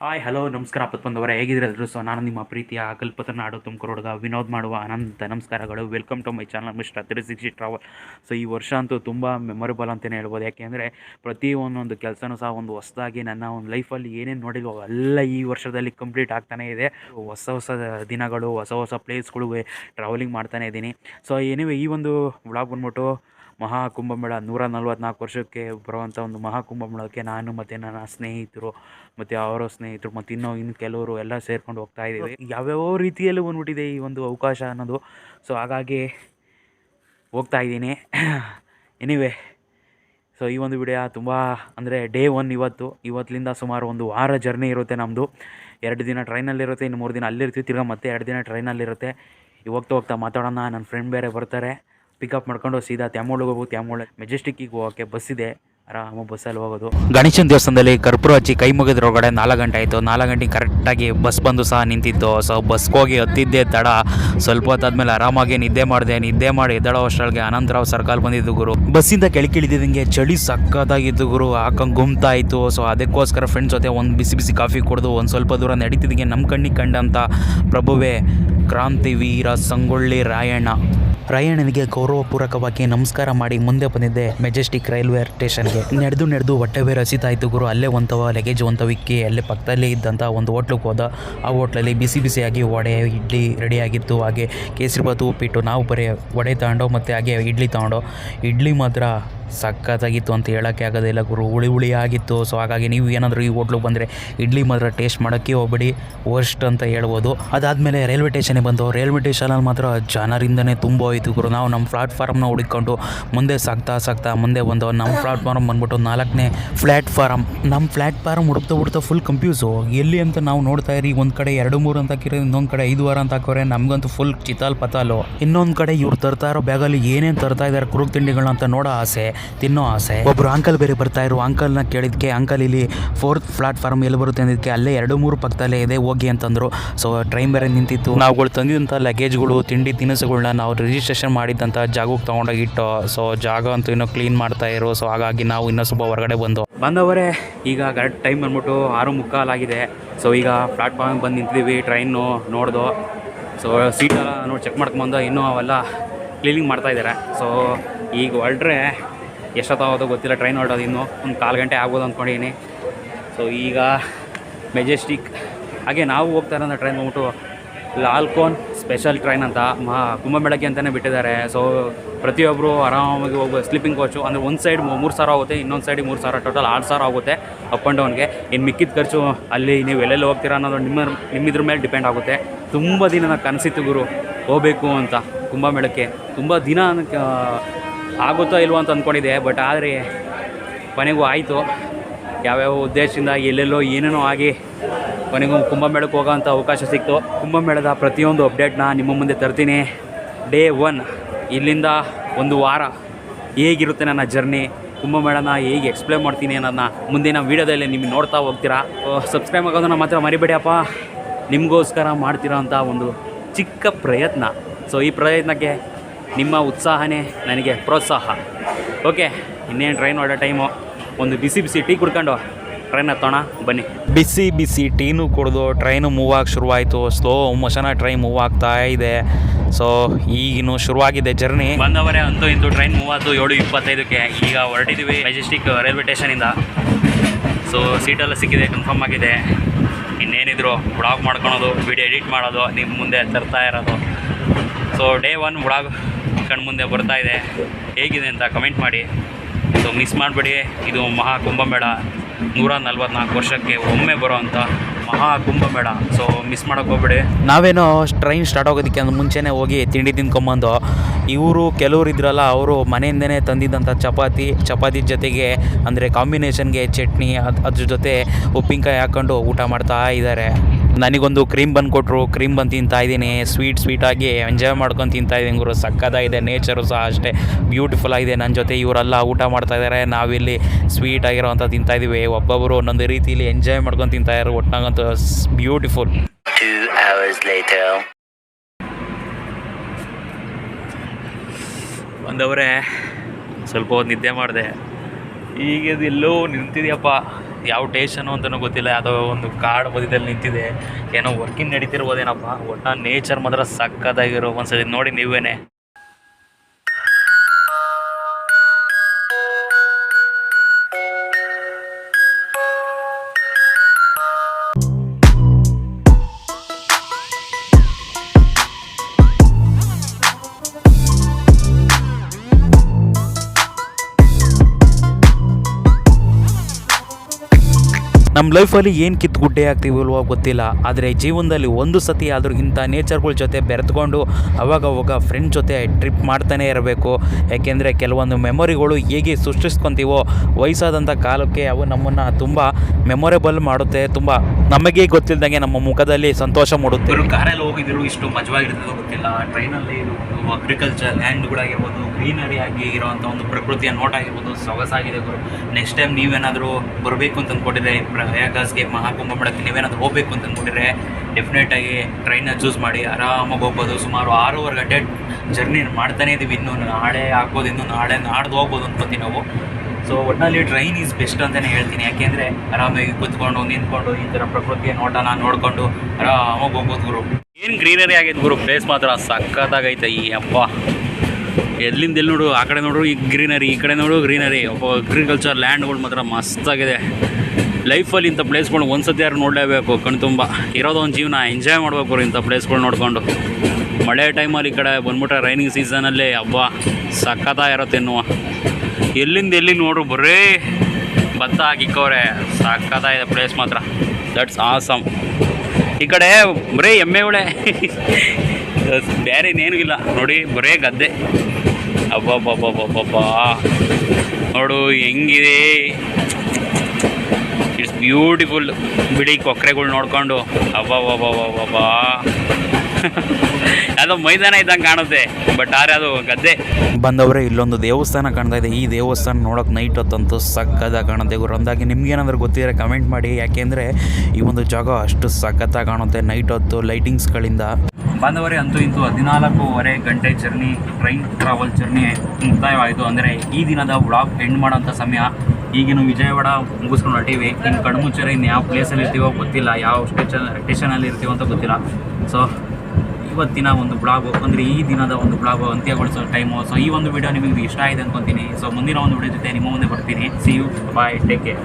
Hi hello ನಮಸ್ಕಾರ ಪತ್ಪಂದವರೇ ಹೇಗಿದ್ರೆ ಎಲ್ಲರೂ? So ನಾನು ನಿಮ್ಮ ಪ್ರೀತಿಯ ಕಲ್ಪತನ ನಾಡು ತುಮಕೂರು ಹುಡುಗ ವಿನೋದ್ ಮಾಡುವ ಅನಂತ ನಮಸ್ಕಾರಗಳು. Welcome to my channel mister three sixty travel so ಈ ವರ್ಷ ಅಂತೂ ತುಂಬ ಮೆಮೊರೇಬಲ್ ಅಂತಲೇ ಹೇಳ್ಬೋದು. ಯಾಕೆಂದರೆ, ಪ್ರತಿ ಒಂದೊಂದು ಕೆಲಸನೂ ಸಹ ಒಂದು ಹೊಸದಾಗಿ ನನ್ನ ಒಂದು ಲೈಫಲ್ಲಿ ಏನೇನು ನೋಡಿಲ್ವೋ ಅವೆಲ್ಲ ಈ ವರ್ಷದಲ್ಲಿ ಕಂಪ್ಲೀಟ್ ಆಗ್ತಾನೇ ಇದೆ. ಹೊಸ ಹೊಸ ದಿನಗಳು, ಹೊಸ ಹೊಸ ಪ್ಲೇಸ್ಗಳು ಟ್ರಾವೆಲಿಂಗ್ ಮಾಡ್ತಾನೇ ಇದ್ದೀನಿ. ಸೊ ಏನಿವೆ ಈ ಒಂದು ವ್ಲಾಗ್ ಬಂದ್ಬಿಟ್ಟು ಮಹಾ ಕುಂಭಮೇಳ ನೂರ ನಲ್ವತ್ನಾಲ್ಕು ವರ್ಷಕ್ಕೆ ಬರುವಂಥ ಒಂದು ಮಹಾ ಕುಂಭಮೇಳಕ್ಕೆ ನಾನು ಮತ್ತು ನನ್ನ ಸ್ನೇಹಿತರು ಮತ್ತು ಅವರ ಸ್ನೇಹಿತರು ಮತ್ತು ಇನ್ನೂ ಇನ್ನು ಕೆಲವರು ಎಲ್ಲ ಸೇರ್ಕೊಂಡು ಹೋಗ್ತಾ ಇದ್ದೀವಿ. ಯಾವ್ಯಾವ ರೀತಿಯಲ್ಲೂ ಬಂದ್ಬಿಟ್ಟಿದೆ ಈ ಒಂದು ಅವಕಾಶ ಅನ್ನೋದು. ಸೊ ಹಾಗಾಗಿ ಹೋಗ್ತಾ ಇದ್ದೀನಿ. ಎನಿವೆ ಸೊ ಈ ಒಂದು ವಿಡಿಯೋ ತುಂಬ ಅಂದರೆ ಡೇ ಒನ್ ಇವತ್ತು. ಇವತ್ತಿಂದ ಸುಮಾರು ಒಂದು ವಾರ ಜರ್ನಿ ಇರುತ್ತೆ ನಮ್ಮದು ಎರಡು ದಿನ ಟ್ರೈನಲ್ಲಿರುತ್ತೆ ಇನ್ನು ಮೂರು ದಿನ ಅಲ್ಲಿರ್ತೀವಿ ತಿರ್ಗಾ ಮತ್ತೆ ಎರಡು ದಿನ ಟ್ರೈನಲ್ಲಿರುತ್ತೆ ಹೋಗ್ತಾ ಹೋಗ್ತಾ ಮಾತಾಡೋಣ. ನನ್ನ ಫ್ರೆಂಡ್ ಬೇರೆ ಬರ್ತಾರೆ. ಪಿಕಪ್ ಮಾಡ್ಕೊಂಡು ಸೀದಾ ತ್ಯಾಮೂಳಿಗೆ ಹೋಗ್ಬೋದು ತ್ಯಾಮೂಳ ಮೆಜೆಸ್ಟಿಕ್ಕಿಗೆ ಹೋಗೋಕ್ಕೆ ಬಸ್ ಇದೆ. ಆರಾಮ ಬಸ್ಸಲ್ಲಿ ಹೋಗೋದು. ಗಣೇಶನ ದೇವಸ್ಥಾನದಲ್ಲಿ ಕರ್ಪೂರ ಹಚ್ಚಿ ಕೈ ಮುಗಿದ್ರೊಳಗಡೆ ನಾಲ್ಕು ಗಂಟೆ ಆಯಿತು. ನಾಲ್ಕು ಗಂಟೆಗೆ ಕರೆಕ್ಟಾಗಿ ಬಸ್ ಬಂದು ಸಹ ನಿಂತಿತ್ತು. ಸೊ ಬಸ್ಗೆ ಹೋಗಿ ಹತ್ತಿದ್ದೆ ತಡ. ಸ್ವಲ್ಪ ಹೊತ್ತಾದ್ಮೇಲೆ ಆರಾಮಾಗಿ ನಿದ್ದೆ ಮಾಡಿದೆ. ನಿದ್ದೆ ಮಾಡಿ ಎದ್ದಳೋ ಅಷ್ಟರೊಳಗೆ ಅನಂತರಾವ್ ಸರ್ಕಲ್ ಬಂದಿದ್ದು ಗುರು. ಬಸ್ಸಿಂದ ಕೆಳಕಿಳಿದಿದ್ದಂಗೆ ಚಳಿ ಸಕ್ಕದಾಗಿದ್ದು ಗುರು. ಹಾಕಂಗೆ ಗುಮ್ತಾ ಇತ್ತು ಸೊ ಅದಕ್ಕೋಸ್ಕರ ಫ್ರೆಂಡ್ಸ್ ಜೊತೆ ಒಂದು ಬಿಸಿ ಬಿಸಿ ಕಾಫಿ ಕುಡಿದು ಒಂದು ಸ್ವಲ್ಪ ದೂರ ನಡೀತಿದ್ದಂಗೆ ನಮ್ಮ ಕಣ್ಣಿಗೆ ಕಂಡಂಥ ಪ್ರಭುವೆ ಕ್ರಾಂತಿ ವೀರ ಸಂಗೊಳ್ಳಿ ರಾಯಣ್ಣ. ರಾಯಣ್ಣನಿಗೆ ಗೌರವಪೂರ್ವಕವಾಗಿ ನಮಸ್ಕಾರ ಮಾಡಿ ಮುಂದೆ ಬಂದಿದ್ದೆ ಮೆಜೆಸ್ಟಿಕ್ ರೈಲ್ವೆ ಸ್ಟೇಷನ್ಗೆ ನಡೆದು ನಡೆದು ಹೊಟ್ಟೆ ಬೇರೆ ಹಸಿತಾಯ್ತು ಗುರು. ಅಲ್ಲೇ ಒಂತವ ಲಗೇಜ್ ಒಂತವಿಕ್ಕಿ ಅಲ್ಲೇ ಪಕ್ಕದಲ್ಲೇ ಇದ್ದಂಥ ಒಂದು ಹೋಟ್ಲಿಗೆ ಹೋದ. ಆ ಹೋಟ್ಲಲ್ಲಿ ಬಿಸಿ ಬಿಸಿಯಾಗಿ ವಡೆ, ಇಡ್ಲಿ ರೆಡಿಯಾಗಿತ್ತು ಹಾಗೆ ಕೇಸರಿಬಾತು ಉಪ್ಪಿಟ್ಟು, ನಾವು ಬರೀ ವಡೆ ತಗೊಂಡೋ, ಮತ್ತು ಹಾಗೆ ಇಡ್ಲಿ ತಗೊಂಡೋ. ಇಡ್ಲಿ ಮಾತ್ರ ಸಖತ್ತಾಗಿತ್ತು ಅಂತ ಹೇಳೋಕ್ಕೆ ಆಗೋದಿಲ್ಲ ಗುರು. ಹುಳಿ ಹುಳಿ ಆಗಿತ್ತು. ಸೊ ಹಾಗಾಗಿ ನೀವು ಏನಾದರೂ ಈ ಹೋಟ್ಲಿಗೆ ಬಂದರೆ ಇಡ್ಲಿ ಮಾತ್ರ ಟೇಸ್ಟ್ ಮಾಡೋಕ್ಕೆ ಹೋಗ್ಬೇಡಿ. ವರ್ಸ್ಟ್ ಅಂತ ಹೇಳ್ಬೋದು. ಅದಾದಮೇಲೆ ರೈಲ್ವೆ ಸ್ಟೇಷನ್ಗೆ ಬಂದು, ರೈಲ್ವೆ ಸ್ಟೇಷನಲ್ಲಿ ಮಾತ್ರ ಜನರಿಂದನೇ ತುಂಬ ಹೋಯಿತು ಗುರು. ನಾವು ನಮ್ಮ ಪ್ಲಾಟ್ಫಾರ್ಮ್ನ ಹುಡುಕೊಂಡು ಮುಂದೆ ಸಾಗ್ತಾ ಸಾಗ್ತಾ ಮುಂದೆ ಬಂದು ನಮ್ಮ ಪ್ಲಾಟ್ಫಾರ್ಮ್ ಬಂದ್ಬಿಟ್ಟು ನಾಲ್ಕನೇ ಪ್ಲ್ಯಾಟ್ಫಾರಮ್ ನಮ್ಮ ಪ್ಲ್ಯಾಟ್ಫಾರ್ಮ್ ಹುಡುಕ್ತಾ ಹುಡ್ತಾ ಫುಲ್ ಕಂಫ್ಯೂಸು ಎಲ್ಲಿ ಅಂತ ನಾವು ನೋಡ್ತಾ ಇರಿ, ಒಂದು ಕಡೆ ಎರಡು ಮೂರು ಅಂತ ಹಾಕಿರೋ ಇನ್ನೊಂದು ಕಡೆ ಐದು ವಾರ ಅಂತ ಹಾಕೋರೆ, ನಮಗಂತೂ ಫುಲ್ ಚಿತಾಲ್ ಪತಾಲು. ಇನ್ನೊಂದು ಕಡೆ ಇವ್ರು ತರ್ತಾ ಇರೋ ಬ್ಯಾಗಲ್ಲಿ ಏನೇನು ತರ್ತಾ ಇದ್ದಾರೆ ಕುರುಕ್ ತಿಂಡಿಗಳನ್ನ ಅಂತ ನೋಡೋ ಆಸೆ. ತಿನ್ನೋ ಆಸೆ. ಒಬ್ಬರು ಅಂಕಲ್ ಬೇರೆ ಬರ್ತಾ ಇರೋ ಅಂಕಲ್ನ ಕೇಳಿದ್ಕೆ ಅಂಕಲ್ ಇಲ್ಲಿ ಫೋರ್ತ್ ಪ್ಲಾಟ್ಫಾರ್ಮ್ ಎಲ್ಲಿ ಬರುತ್ತೆ ಅಂದಿದ್ದಕ್ಕೆ ಅಲ್ಲೇ ಎರಡು ಮೂರು ಪಕ್ಕದಲ್ಲೇ ಇದೆ ಹೋಗಿ ಅಂತಂದ್ರು. ಸೊ ಟ್ರೈನ್ ಬೇರೆ ನಿಂತಿತ್ತು. ನಾವುಗಳು ತಂದಿದ್ದಂಥ ಲಗೇಜ್ಗಳು ತಿಂಡಿ ತಿನಿಸುಗಳನ್ನ ನಾವು ರಿಜಿಸ್ಟ್ರೇಷನ್ ಮಾಡಿದ್ದಂಥ ಜಾಗಕ್ಕೆ ತೊಗೊಂಡೋಗಿ ಇಟ್ಟು ಸೊ ಜಾಗ ಅಂತೂ ಇನ್ನೂ ಕ್ಲೀನ್ ಮಾಡ್ತಾ ಇರೋ. ಸೊ ಹಾಗಾಗಿ ನಾವು ಇನ್ನೂ ಸ್ವಲ್ಪ ಹೊರಗಡೆ ಬಂದು. ಬಂದವರೇ ಈಗ ಕರೆಕ್ಟ್ ಟೈಮ್ ಬಂದ್ಬಿಟ್ಟು ಆರು ಮುಕ್ಕಾಲಾಗಿದೆ ಸೊ ಈಗ ಪ್ಲಾಟ್ಫಾರ್ಮ್ ಬಂದು ನಿಂತಿದ್ದೀವಿ ಟ್ರೈನು ನೋಡ್ದು. ಸೊ ಸೀಟೆಲ್ಲ ನೋಡಿ ಚೆಕ್ ಮಾಡ್ಕೊಂಬಂದು ಇನ್ನೂ ಅವೆಲ್ಲ ಕ್ಲೀನಿಂಗ್ ಮಾಡ್ತಾ ಇದ್ದಾರೆ ಸೊ ಈಗ ಹೊರಟ್ರೆ ಎಷ್ಟೊತ್ತಾಗೋದು ಗೊತ್ತಿಲ್ಲ ಟ್ರೈನ್ ಹೊರಡೋದು ಇನ್ನೂ ಒಂದು ಕಾಲು ಗಂಟೆ ಆಗ್ಬೋದು ಅಂದ್ಕೊಂಡಿದ್ದೀನಿ. ಸೊ ಈಗ ಮೆಜೆಸ್ಟಿಕ್ ಹಾಗೆ ನಾವು ಹೋಗ್ತಾ ಇರೋಂಥ ಟ್ರೈನ್ ಬಂದ್ಬಿಟ್ಟು ಲಾಲ್ಕೋನ್ ಸ್ಪೆಷಲ್ ಟ್ರೈನ್ ಅಂತ ಮಹಾ ಕುಂಭಮೇಳಕ್ಕೆ ಅಂತಲೇ ಬಿಟ್ಟಿದ್ದಾರೆ. ಸೊ ಪ್ರತಿಯೊಬ್ಬರು ಆರಾಮಾಗಿ ಹೋಗ್ಬೋದು. ಸ್ಲೀಪಿಂಗ್ ಕೋಚು ಅಂದರೆ ಒಂದು ಸೈಡ್ ಮೂರು ಸಾವಿರ ಆಗುತ್ತೆ, ಇನ್ನೊಂದು ಸೈಡ್ ಮೂರು ಸಾವಿರ ಟೋಟಲ್ ಆರು ಸಾವಿರ ಆಗುತ್ತೆ ಅಪ್ ಆ್ಯಂಡ್ ಡೌನ್ಗೆ ಇನ್ನು ಮಿಕ್ಕಿದ ಖರ್ಚು ಅಲ್ಲಿ ನೀವು ಎಲ್ಲೆಲ್ಲಿ ಹೋಗ್ತೀರಾ ಅನ್ನೋದು ನಿಮ್ಮ ನಿಮ್ಮಿದ್ರ ಮೇಲೆ ಡಿಪೆಂಡ್ ಆಗುತ್ತೆ. ತುಂಬ ದಿನ ಕನಸಿತ್ತು ಗುರು, ಹೋಗಬೇಕು ಅಂತ ಕುಂಭಮೇಳಕ್ಕೆ. ತುಂಬ ದಿನ ಆಗುತ್ತೋ ಇಲ್ವೋ ಅಂತ ಅಂದ್ಕೊಂಡಿದ್ದೆ ಬಟ್ ಆದರೆ ಕೊನೆಗೂ ಆಯಿತು. ಯಾವ್ಯಾವ ಉದ್ದೇಶದಿಂದ ಎಲ್ಲೆಲ್ಲೋ ಏನೇನೋ ಆಗಿ ಕೊನೆಗೂ ಕುಂಭಮೇಳಕ್ಕೆ ಹೋಗೋವಂಥ ಅವಕಾಶ ಸಿಕ್ತು. ಕುಂಭಮೇಳದ ಪ್ರತಿಯೊಂದು ಅಪ್ಡೇಟ್ನ ನಿಮ್ಮ ಮುಂದೆ ತರ್ತೀನಿ. ಡೇ ಒನ್ ಇಲ್ಲಿಂದ ಒಂದು ವಾರ ಹೇಗಿರುತ್ತೆ ನನ್ನ ಜರ್ನಿ ಕುಂಭಮೇಳನ ಹೇಗೆ ಎಕ್ಸ್ಪ್ಲೇನ್ ಮಾಡ್ತೀನಿ ಅನ್ನೋದನ್ನ ಮುಂದಿನ ವೀಡಿಯೋದಲ್ಲಿ ನಿಮ್ಗೆ ನೋಡ್ತಾ ಹೋಗ್ತೀರಾ. ಸಬ್ಸ್ಕ್ರೈಬ್ ಆಗೋದನ್ನ ಮಾತ್ರ ಮರಿಬೇಡಿಯಪ್ಪ. ನಿಮಗೋಸ್ಕರ ಮಾಡ್ತಿರೋ ಅಂಥ ಒಂದು ಚಿಕ್ಕ ಪ್ರಯತ್ನ. ಸೊ ಈ ಪ್ರಯತ್ನಕ್ಕೆ ನಿಮ್ಮ ಉತ್ಸಾಹನೇ ನನಗೆ ಪ್ರೋತ್ಸಾಹ. ಓಕೆ ಇನ್ನೇನು ಟ್ರೈನ್ ಹೊರಡೋ ಟೈಮು ಒಂದು ಬಿಸಿ ಬಿಸಿ ಟೀ ಕುಡ್ಕೊಂಡು ಟ್ರೈನ್ ಹತ್ತೋಣ ಬನ್ನಿ. ಬಿಸಿ ಬಿಸಿ ಟೀನು ಕುಡಿದು ಟ್ರೈನು ಮೂವ್ ಆಗಿ ಶುರುವಾಯಿತು. ಸ್ಲೋ ಮೋಷನ ಟ್ರೈನ್ ಮೂವ್ ಆಗ್ತಾ ಇದೆ. ಸೊ ಈಗಿನ್ನು ಶುರುವಾಗಿದೆ ಜರ್ನಿ ಬಂದವರೇ ಅಂತೂ ಇಂದು ಟ್ರೈನ್ ಮೂವ್ ಆಯ್ತು ಏಳು ಇಪ್ಪತ್ತೈದಕ್ಕೆ. ಈಗ ಹೊರಟಿದ್ದೀವಿ ಮೆಜೆಸ್ಟಿಕ್ ರೈಲ್ವೆ ಸ್ಟೇಷನಿಂದ ಸೊ ಸೀಟೆಲ್ಲ ಸಿಕ್ಕಿದೆ ಕನ್ಫರ್ಮ್ ಆಗಿದೆ. ಇನ್ನೇನಿದ್ರು ಬ್ಲಾಗ್ ಮಾಡ್ಕೊಳೋದು ವಿಡಿಯೋ ಎಡಿಟ್ ಮಾಡೋದು ನಿಮ್ಮ ಮುಂದೆ ತರ್ತಾ ಇರೋದು. ಸೊ ಡೇ ಒನ್ ವ್ಲಾಗ್ ಕಣ್ಣು ಮುಂದೆ ಬರ್ತಾ ಇದೆ. ಹೇಗಿದೆ ಅಂತ ಕಮೆಂಟ್ ಮಾಡಿ. ಸೊ ಮಿಸ್ ಮಾಡಬೇಡಿ. ಇದು ಮಹಾ ಕುಂಭಮೇಳ. ನೂರ ನಲ್ವತ್ನಾಲ್ಕು ವರ್ಷಕ್ಕೆ ಒಮ್ಮೆ ಬರೋವಂಥ ಮಹಾ ಕುಂಭಮೇಳ. ಸೊ ಮಿಸ್ ಮಾಡೋಕೆ ಹೋಗ್ಬೇಡಿ. ನಾವೇನೋ ಟ್ರೈನ್ ಸ್ಟಾರ್ಟ್ ಆಗೋದಕ್ಕೆ ಅಂದ್ರೆ ಮುಂಚೆನೇ ಹೋಗಿ ತಿಂಡಿ ತಿನ್ಕೊಂಬಂದು, ಇವರು ಕೆಲವರು ಇದ್ರಲ್ಲ, ಅವರು ಮನೆಯಿಂದನೇ ತಂದಿದ್ದಂಥ ಚಪಾತಿ ಚಪಾತಿ ಜೊತೆಗೆ ಅಂದರೆ ಕಾಂಬಿನೇಷನ್ಗೆ ಚಟ್ನಿ, ಅದು ಅದ್ರ ಜೊತೆ ಉಪ್ಪಿನಕಾಯಿ ಹಾಕ್ಕೊಂಡು ಊಟ ಮಾಡ್ತಾ ಇದ್ದಾರೆ ನನಗೊಂದು ಕ್ರೀಮ್ ಬಂದು ಕೊಟ್ಟರು ಕ್ರೀಮ್ ಬಂದು ತಿಂತಾ ಇದ್ದೀನಿ. ಸ್ವೀಟ್ ಸ್ವೀಟಾಗಿ ಎಂಜಾಯ್ ಮಾಡ್ಕೊಂಡು ತಿಂತಾ ಇದ್ದೀನಿ ಗುರು. ಸಕ್ಕದಾಗಿದೆ ನೇಚರು ಸಹ ಅಷ್ಟೇ. ಬ್ಯೂಟಿಫುಲ್ ಆಗಿದೆ ನನ್ನ ಜೊತೆ. ಇವರೆಲ್ಲ ಊಟ ಮಾಡ್ತಾ ಇದ್ದಾರೆ ನಾವಿಲ್ಲಿ ಸ್ವೀಟ್ ಆಗಿರೋವಂಥ ತಿಂತಾ ಇದ್ದೀವಿ ಒಬ್ಬೊಬ್ಬರು ಒಂದೊಂದು ರೀತಿಲಿ ಎಂಜಾಯ್ ಮಾಡ್ಕೊಂಡು ತಿಂತಾ ಇದ್ದಾರೆ ಒಟ್ನಾಗಂತೂ ಬ್ಯೂಟಿಫುಲ್ ಬಂದವರೇ ಸ್ವಲ್ಪ ಹೊತ್ತು ನಿದ್ದೆ ಮಾಡಿದೆ. ಈಗ ಎಲ್ಲೋ ನಿಂತಿದೆಯಪ್ಪ. ಯಾವ ಟೇಷನು ಅಂತಲೂ ಗೊತ್ತಿಲ್ಲ, ಯಾವುದೋ ಒಂದು ಕಾಡು ಬದಿದಲ್ಲಿ ನಿಂತಿದೆ. ಏನೋ ವರ್ಕಿಂಗ್ ನಡೀತಿರ್ಬೋದೇನಪ್ಪ ಒಟ್ಟ ನೇಚರ್ ಮಾತ್ರ ಸಕ್ಕತ್ತಾಗಿರೋ ಒಂದ್ಸರಿ ನೋಡಿ ನೀವೇನೆ. ನಮ್ಮ ಲೈಫಲ್ಲಿ ಏನು ಕಿತ್ತು ಗುಡ್ಡೆ ಆಗ್ತೀವಲ್ವೋ ಗೊತ್ತಿಲ್ಲ. ಆದರೆ ಜೀವನದಲ್ಲಿ ಒಂದು ಸತಿ ಆದರೂ ಇಂಥ ನೇಚರ್ಗಳ ಜೊತೆ ಬೆರೆತ್ಕೊಂಡು ಅವಾಗ ಅವಾಗ ಫ್ರೆಂಡ್ ಜೊತೆ ಟ್ರಿಪ್ ಮಾಡ್ತಾನೆ ಇರಬೇಕು. ಯಾಕೆಂದರೆ ಕೆಲವೊಂದು ಮೆಮೊರಿಗಳು ಹೇಗೆ ಸೃಷ್ಟಿಸ್ಕೊತೀವೋ ವಯಸ್ಸಾದಂಥ ಕಾಲಕ್ಕೆ ಅವು ನಮ್ಮನ್ನು ತುಂಬ ಮೆಮೊರೇಬಲ್ ಮಾಡುತ್ತೆ. ತುಂಬ ನಮಗೆ ಗೊತ್ತಿಲ್ಲದಂಗೆ ನಮ್ಮ ಮುಖದಲ್ಲಿ ಸಂತೋಷ ಮೂಡುತ್ತೆ. ಕಾರಲ್ಲಿ ಹೋಗಿದ್ರು, ಇಷ್ಟು ಮಜವಾಗಿರ್ತದೋ ಗೊತ್ತಿಲ್ಲ. ಟ್ರೈನಲ್ಲಿ ಅಗ್ರಿಕಲ್ಚರ್ ಲ್ಯಾಂಡ್ಗಳಾಗಿರ್ಬೋದು ಗ್ರೀನರಿ ಆಗಿ ಇರೋವಂಥ ಒಂದು ಪ್ರಕೃತಿಯ ನೋಟ ಆಗಿರ್ಬೋದು, ಸೊಗಸಾಗಿದೆ ಗುರು. ನೆಕ್ಸ್ಟ್ ಟೈಮ್ ನೀವೇನಾದರೂ ಬರಬೇಕು ಅಂತ ಅಂದ್ಕೊಂಡಿದ್ರೆ ಪ್ರಯಾಗಾಸ್ಗೆ ಮಹಾಕುಂಭ ಮಾಡೋಕ್ಕೆ ನೀವೇನಾದರೂ ಹೋಗಬೇಕು ಅಂತ ಅಂದ್ಕೊಂಡಿದ್ರೆ ಡೆಫಿನೆಟಾಗಿ ಟ್ರೈನ ಚೂಸ್ ಮಾಡಿ ಆರಾಮಾಗಿ ಹೋಗ್ಬೋದು. ಸುಮಾರು ಆರೂವರೆ ಗಂಟೆ ಜರ್ನಿ ಮಾಡ್ತಾನೇ ಇದ್ದೀವಿ ಇನ್ನು ನಾಳೆ ಆಗ್ಬೋದು ಇನ್ನು ನಾಳೆ ನಾಡ್ದು ಹೋಗ್ಬೋದು ಅನ್ಕೋತೀವಿ ನಾವು. ಸೊ ಒಟ್ಟಿನಲ್ಲಿ ಟ್ರೈನ್ ಈಸ್ ಬೆಸ್ಟ್ ಅಂತಲೇ ಹೇಳ್ತೀನಿ. ಯಾಕೆಂದರೆ ಆರಾಮಾಗಿ ಕೂತ್ಕೊಂಡು, ನಿಂತ್ಕೊಂಡು, ಈ ಥರ ಪ್ರಕೃತಿಯ ನೋಟನ ನೋಡಿಕೊಂಡು ಆರಾಮಾಗಿ ಹೋಗ್ಬೋದು ಗುರು. ಏನು ಗ್ರೀನರಿ ಆಗೈತೆ ಗುರು? ಪ್ಲೇಸ್ ಮಾತ್ರ ಸಖತ್ತಾಗೈತೆ ಈ ಅಪ್ಪ ಎಲ್ಲಿಂದ ಎಲ್ಲಿ ನೋಡು, ಆ ಕಡೆ ನೋಡು, ಈ ಗ್ರೀನರಿ ಈ ಕಡೆ ನೋಡು ಗ್ರೀನರಿ ಅಗ್ರಿಕಲ್ಚರ್ ಲ್ಯಾಂಡ್ಗಳು ಮಾತ್ರ ಮಸ್ತಾಗಿದೆ. ಲೈಫಲ್ಲಿ ಇಂಥ ಪ್ಲೇಸ್ಗಳು ಒಂದು ಸತಿ ಯಾರು ನೋಡಲೇಬೇಕು ಕಣ್ ತುಂಬ. ಇರೋದು ಒಂದು ಜೀವನ ಎಂಜಾಯ್ ಮಾಡಬೇಕು ಇಂಥ ಪ್ಲೇಸ್ಗಳು ನೋಡಿಕೊಂಡು. ಮಳೆ ಟೈಮಲ್ಲಿ ಈ ಕಡೆ ಬಂದ್ಬಿಟ್ರೆ ರೈನಿಂಗ್ ಸೀಸನಲ್ಲಿ ಹಬ್ಬ ಸಖತ್ತ ಇರುತ್ತೆ ಎನ್ನುವ ಎಲ್ಲಿಂದ ಎಲ್ಲಿ ನೋಡ್ರು, ಬರೀ ಭತ್ತ ಹಾಕಿಕ್ಕವ್ರೆ. ಸಖತ್ತಾಗಿದೆ ಪ್ಲೇಸ್ ಮಾತ್ರ. ದಟ್ಸ್ ಆಸಮ್ ಈ ಕಡೆ ಬರೀ ಎಮ್ಮೆಗಳೇ. ಬೇರೆ ಇನ್ನೇನು ಇಲ್ಲ. ನೋಡಿ, ಬರೇ ಗದ್ದೆ. ಅಬ್ಬಬ್ಬಬ್ಬಬ್ಬಬ್ಬಾ ನೋಡು, ಹೆಂಗಿದೆ. ಇಟ್ಸ್ ಬ್ಯೂಟಿಫುಲ್ ಬಿಡಿ ಕೊಕ್ಕರೆಗಳು ನೋಡ್ಕೊಂಡು. ಅಬ್ಬಾ ಯಾವುದೋ ಮೈದಾನ ಇದ್ದಂಗೆ ಕಾಣುತ್ತೆ. ಬಟ್ ಆದರೆ ಅದು ಗದ್ದೆ. ಬಂದವರೇ ಇಲ್ಲೊಂದು ದೇವಸ್ಥಾನ ಕಾಣ್ತಾ ಇದೆ. ಈ ದೇವಸ್ಥಾನ ನೋಡೋಕೆ ನೈಟ್ ಹೊತ್ತಂತೂ ಸಕ್ಕತ್ತಾಗಿ ಕಾಣುತ್ತೆ ಗುರು. ನಿಮ್ಗೆ ಏನಂದ್ರೆ ಗೊತ್ತಿದ್ರೆ ಕಮೆಂಟ್ ಮಾಡಿ. ಯಾಕೆಂದರೆ ಈ ಒಂದು ಜಾಗ ಅಷ್ಟು ಸಖತ್ತಾಗಿ ಕಾಣುತ್ತೆ ನೈಟ್ ಹೊತ್ತು ಲೈಟಿಂಗ್ಸ್ಗಳಿಂದ ಬಂದವರೇ ಅಂತೂ ಇಂತೂ ಹದಿನಾಲ್ಕೂವರೆ ಗಂಟೆ ಜರ್ನಿ ಟ್ರೈನ್ ಟ್ರಾವೆಲ್ ಜರ್ನಿ ಮುಕ್ತಾಯವಾಯಿತು. ಅಂದರೆ ಈ ದಿನದ ಬ್ಲಾಗ್ ಎಂಡ್ ಮಾಡೋಂಥ ಸಮಯ. ಈಗಿನ ವಿಜಯವಾಡ ಮುಗಿಸ್ಕೊಂಡು ಹೊರಟೀವಿ. ಇನ್ನು ಕಣ್ಮುಚ್ಚರ ಇನ್ನು ಯಾವ ಪ್ಲೇಸಲ್ಲಿ ಇರ್ತೀವೋ ಗೊತ್ತಿಲ್ಲ. ಯಾವ ಸ್ಟೇಷನ್ ಸ್ಟೇಷನಲ್ಲಿ ಇರ್ತೀವೋ ಅಂತ ಗೊತ್ತಿಲ್ಲ. ಸೊ ಇವತ್ತಿನ ಒಂದು ಬ್ಲಾಗು ಅಂದರೆ ಈ ದಿನದ ಒಂದು ಬ್ಲಾಗು ಅಂತ್ಯಗೊಳಿಸೋ ಟೈಮು ಸೊ ಈ ಒಂದು ವಿಡಿಯೋ ನಿಮಗೆ ಇಷ್ಟ ಆಗಿದೆ ಅನ್ಕೊತೀನಿ. ಸೊ ಮುಂದಿನ ಒಂದು ವಿಡಿಯೋ ಜೊತೆ ನಿಮ್ಮ ಮುಂದೆ ಬರ್ತೀನಿ. See you bye take care